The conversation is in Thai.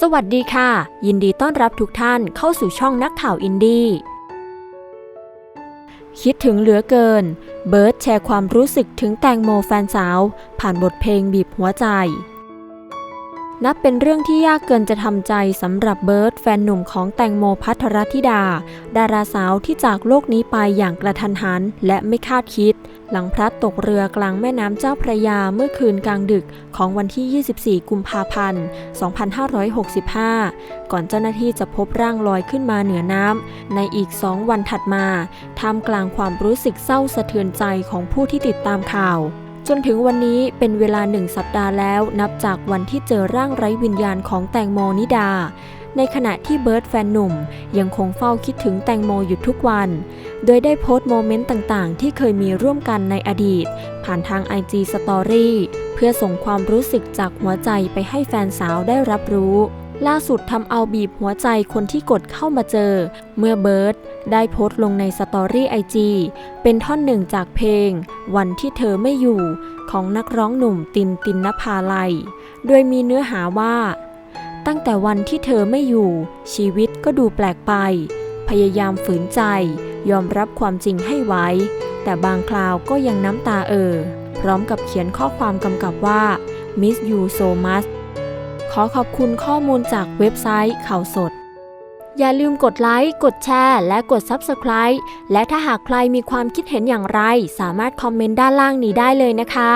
สวัสดีค่ะ ยินดีต้อนรับทุกท่านเข้าสู่ช่องนักข่าวอินดี้คิดถึงเหลือเกิน เบิร์ดแชร์ความรู้สึกถึงแตงโมแฟนสาว ผ่านบทเพลงบีบหัวใจ นับเป็นเรื่องที่ยากเกินจะทำใจสำหรับเบิร์ดแฟนหนุ่มของแตงโมพัทรธิดา ดาราสาวที่จากโลกนี้ไปอย่างกระทันหันและไม่คาดคิด หลังพลัดตกเรือกลางแม่น้ำเจ้าพระยาเมื่อคืนกลางดึกของวันที่ 24 กุมภาพันธ์ 2565 ก่อนเจ้าหน้าที่จะพบร่างลอยขึ้นมาเหนือน้ำในอีกสองวันถัดมาท่ามกลางความรู้สึกเศร้าสะเทือนใจของผู้ที่ติดตามข่าว จนถึงวันนี้เป็นเวลาหนึ่งสัปดาห์แล้วนับจากวันที่เจอร่างไร้วิญญาณของแตงโมนิดา ในขณะที่เบิร์ดแฟนหนุ่ม ยังคงเฝ้าคิดถึงแตงโมอยู่ทุกวัน โดยได้โพสต์โมเมนต์ต่างๆ ที่เคยมีร่วมกันในอดีต ผ่านทาง IG Story เพื่อส่งความรู้สึกจากหัวใจไปให้แฟนสาวได้รับรู้ ล่าสุดทำเอาบีบหัวใจคนที่กดเข้ามาเจอ เมื่อเบิร์ดได้โพสต์ลงในสตอรี่ไอจีเป็นท่อนหนึ่งจากเพลง วันที่เธอไม่อยู่ของนักร้องหนุ่มตินตินนภาลัย โดยมีเนื้อหาว่า ตั้งแต่วันที่เธอไม่อยู่ ชีวิตก็ดูแปลกไป พยายามฝืนใจ ยอมรับความจริงให้ไว้ แต่บางคราวก็ยังน้ำตาเอ่อพร้อมกับเขียนข้อความกำกับว่า miss you so much ขอขอบคุณข้อมูลจากเว็บไซต์ข่าวสด อย่าลืมกดไลค์ กดแชร์ และกด Subscribe และถ้าหากใครมีความคิดเห็นอย่างไร สามารถคอมเมนต์ด้านล่างนี้ได้เลยนะคะ